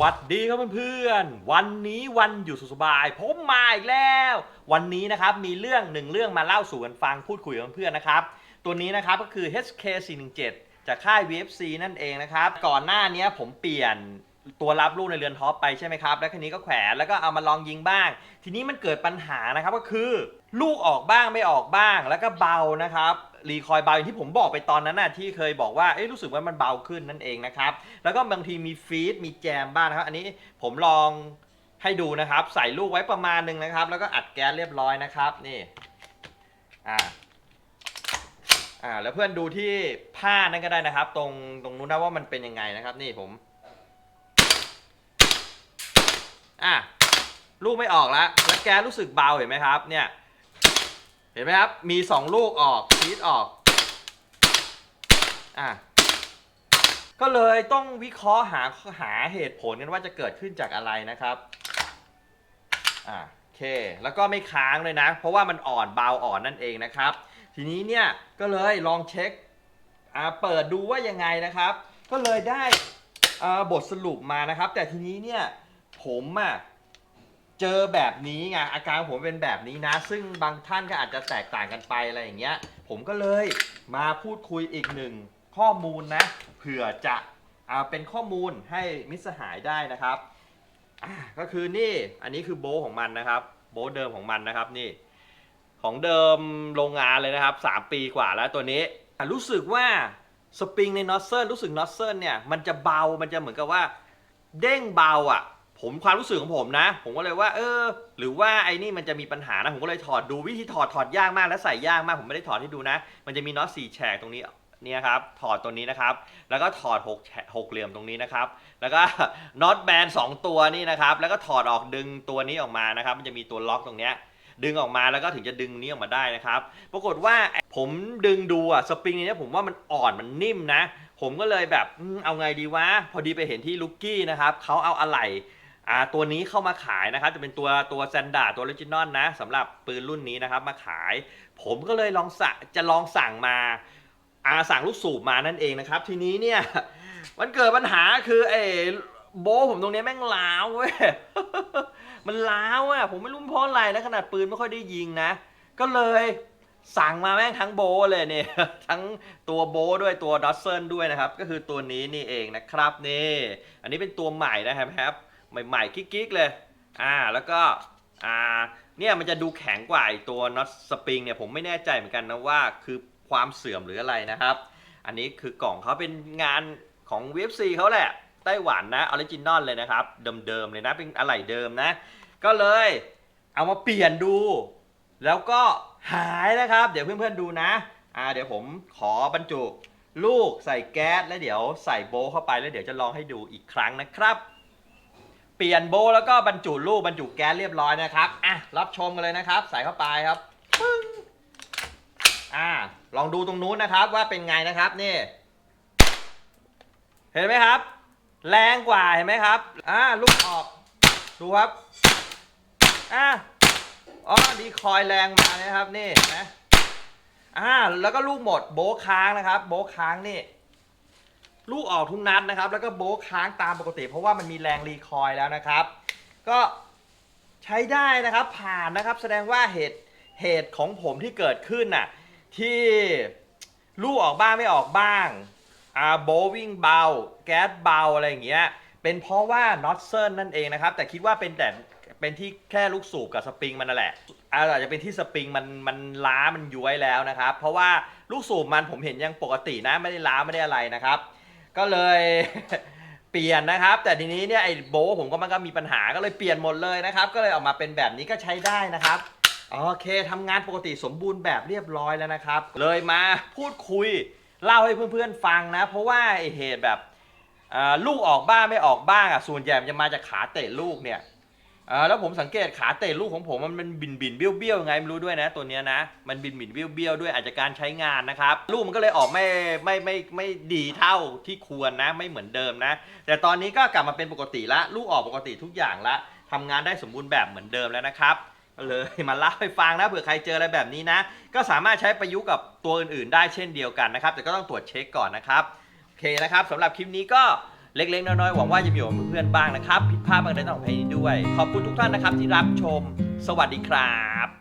หวัดดีครับเพื่อนๆ วันนี้วันอยู่สุขสบาย ผมมาอีกแล้ว วันนี้นะครับมีเรื่องหนึ่งเรื่องมาเล่าสู่กันฟังพูดคุยกับเพื่อนๆนะครับ ตัวนี้นะครับก็คือ HK417 จากค่าย VFC นั่นเองนะครับ ก่อนหน้านี้ผมเปลี่ยนตัวรับลูกในเรือนท็อปไปใช่ไหมครับ แล้วคันนี้ก็แขวนแล้วก็เอามาลองยิงบ้าง ทีนี้มันเกิดปัญหานะครับก็คือ ลูกออกบ้างไม่ออกบ้างแล้วก็เบานะครับ รีคอยล์เบาอย่างที่ผมบอกไปตอนนั้นน่ะที่เคยบอกว่า เอ๊ะรู้สึกว่ามันเบาขึ้นนั่นเองนะครับ แล้วก็บางทีมีฟีดมีแจมบ้างนะครับ อันนี้ผมลองให้ดูนะครับ ใส่ลูกไว้ประมาณหนึ่งนะครับ แล้วก็อัดแก๊สเรียบร้อยนะครับ นี่ อ่า อ่า แล้วเพื่อนดูที่ผ้านั่นก็ได้นะครับ ตรงตรงนู้นนะว่ามันเป็นยังไงนะครับ นี่ผม อะลูกไม่ออกแล้ว แล้วแก๊สรู้สึกเบาเห็นไหมครับ เนี่ย ห็นไหมครับ มีสองลูกออกฟีดออก อะ ก็เลยต้องวิเคราะห์หาหาเหตุผลกันว่าจะเกิดขึ้นจากอะไรนะครับ อ่าโอเค แล้วก็ไม่ค้างเลยนะ เพราะว่ามันอ่อนเบาอ่อนนั่นเองนะครับ ทีนี้เนี่ยก็เลยลองเช็ค อ่า เปิดดูว่ายังไงนะครับ ก็เลยได้อ่าบทสรุปมานะครับ แต่ทีนี้เนี่ยผมอะ เจอแบบนี้ไงอาการผมเป็นแบบนี้นะ ซึ่งบางท่านก็อาจจะแตกต่างกันไปอะไรอย่างเงี้ย ผมก็เลยมาพูดคุยอีกหนึ่งข้อมูลนะเผื่อจะอ่าเป็นข้อมูลให้มิตรสหายได้นะครับอ่าก็คือนี่อันนี้คือโบทของมันนะครับ โบทเดิมของมันนะครับนี่ ของเดิมโรงงานเลยนะครับ 3 ปีกว่าแล้วตัวนี้อะรู้สึกว่าสปริงในนอสเซิลรู้สึกนอสเซิลเนี่ยมันจะเบามันจะเหมือนกับว่า เด้งเบาอะ ผมความรู้สึกของผมนะ ผมก็เลยว่า เออ หรือว่าไอ้นี่มันจะมีปัญหานะผมก็เลยถอดดูวิธีถอดถอดยากมากและใส่ยากมาก ผมไม่ได้ถอดให้ดูนะ มันจะมีน็อตสี่แฉกตรงนี้เนี่ยครับถอดตัวนี้นะครับ แล้วก็ถอดหกแฉกหกเหลี่ยมตรงนี้นะครับ แล้วก็น็อตแบนสองตัวนี่นะครับ แล้วก็ถอดออกดึงตัวนี้ออกมานะครับ มันจะมีตัวล็อกตรงเนี้ยดึงออกมาแล้วก็ถึงจะดึงนี้ออกมาได้นะครับ ปรากฏว่าผมดึงดูอะสปริงเนี้ยผมว่ามันอ่อนมันนิ่มนะ ผมก็เลยแบบเอาไงดีวะพอดีไปเห็นที่ลุกกี้นะครับเขาเอาอะไหล่ อ่าตัวนี้เข้ามาขายนะครับ จะเป็นตัวตัวแซนดาตัวออริจินอลนะสำหรับปืนรุ่นนี้นะครับมาขาย ผมก็เลยลองสัจะลองสั่งมาอาสั่งลูกสูบมานั่นเองนะครับ ทีนี้เนี่ยมันเกิดปัญหาคือไอ้โบผมตรงนี้แม่งล้าวเว้ยมันล้าวอะผมไม่รู้เพราะอะไรนะขนาดปืนไม่ค่อยได้ยิงนะ ก็เลยสั่งมาแม่งทั้งโบเลยเนี่ยทั้งตัวโบด้วยตัวดอสเซนด้วยนะครับ ก็คือตัวนี้นี่เองนะครับนี่อันนี้เป็นตัวใหม่นะครับ ใหม่ๆกิ๊กๆเลยอ่าแล้วก็อ่าเนี่ยมันจะดูแข็งกว่าไอตัวน็อตสปริงเนี่ยผมไม่แน่ใจเหมือนกันนะว่าคือความเสื่อมหรืออะไรนะครับ อันนี้คือกล่องเขาเป็นงานของ VFC เขาแหละไต้หวันนะออริจินอลเลยนะครับ เดิมๆเลยนะเป็นอะไหล่เดิมนะ ก็เลยเอามาเปลี่ยนดู แล้วก็หายนะครับ เดี๋ยวเพื่อนๆดูนะอ่าเดี๋ยวผมขอบรรจุ ลูกใส่แก๊สแล้วเดี๋ยวใส่โบว์เข้าไปแล้วเดี๋ยวจะลองให้ดูอีกครั้งนะครับ เปลี่ยนโบแล้วก็บรรจุลูกบรรจุแก๊สเรียบร้อยนะครับอะรับชมกันเลยนะครับ ใส่เข้าไปครับปึ้งอ่าลองดูตรงนู้นนะครับว่าเป็นไงนะครับนี่ เห็นไหมครับ แรงกว่าเห็นไหมครับอ่าลูกออกดูครับอ่าอ๋อดีคอยแรงมานะครับนี่นไหมอ่าแล้วก็ลูกหมดโบค้างนะครับ โบค้างนี่ ลูกออกทุกนัดนะครับ แล้วก็โบะค้างตามปกติ เพราะว่ามันมีแรงรีคอยล์แล้วนะครับ ก็ใช้ได้นะครับผ่านนะครับ แสดงว่าเหตุเหตุของผมที่เกิดขึ้นน่ะที่ลูกออกบ้างไม่ออกบ้างอ่าโบว์วิ่งเบา แก๊สเบาอะไรอย่างเงี้ยเป็นเพราะว่าน็อตเซิลนั่นเองนะครับ แต่คิดว่าเป็นแต่เป็นที่แค่ลูกสูบกับสปริงมันนั่นแหละอาจจะเป็นที่สปริงมันมันล้ามันย้วยแล้วนะครับ เพราะว่าลูกสูบมันผมเห็นยังปกตินะไม่ได้ล้าไม่ได้อะไรนะครับ ก็เลยเปลี่ยนนะครับ แต่ทีนี้เนี่ยไอ้โบะผมก็มันก็มีปัญหาก็เลยเปลี่ยนหมดเลยนะครับ ก็เลยออกมาเป็นแบบนี้ก็ใช้ได้นะครับโอเคทำงานปกติสมบูรณ์แบบเรียบร้อยแล้วนะครับ เลยมาพูดคุยเล่าให้เพื่อนๆฟังนะ เพราะว่าไอ้เหตุแบบลูกออกบ้างไม่ออกบ้างอะส่วนใหญ่มันจะมาจากขาเตะลูกเนี่ย อ่าแล้วผมสังเกตขาเตะลูกของผมมันเป็นบินบินเบี้ยวเบี้ยวยังไงไม่รู้ด้วยนะ ตัวเนี้ยนะ มันบินบินเบี้ยวเบี้ยวด้วยอาจจะการใช้งานนะครับ ลูกมันก็เลยออกไม่ไม่ไม่ไม่ดีเท่าที่ควรนะ ไม่เหมือนเดิมนะ แต่ตอนนี้ก็กลับมาเป็นปกติละลูกออกปกติทุกอย่างละทำงานได้สมบูรณ์แบบเหมือนเดิมแล้วนะครับเลยมาเล่าให้ฟังนะเผื่อใครเจออะไรแบบนี้นะ ก็สามารถใช้ประยุกต์กับตัวอื่นๆ ได้เช่นเดียวกันนะครับ แต่ก็ต้องตรวจเช็คก่อนนะครับโอเคนะครับสำหรับคลิปนี้ก็ เล็กๆ น้อยๆ หวังว่าจะมีประโยชน์กับเพื่อนบ้างนะครับ ผิดพลาดบางใดต้องขออภัยด้วย ขอบคุณทุกท่านนะครับที่รับชม สวัสดีครับ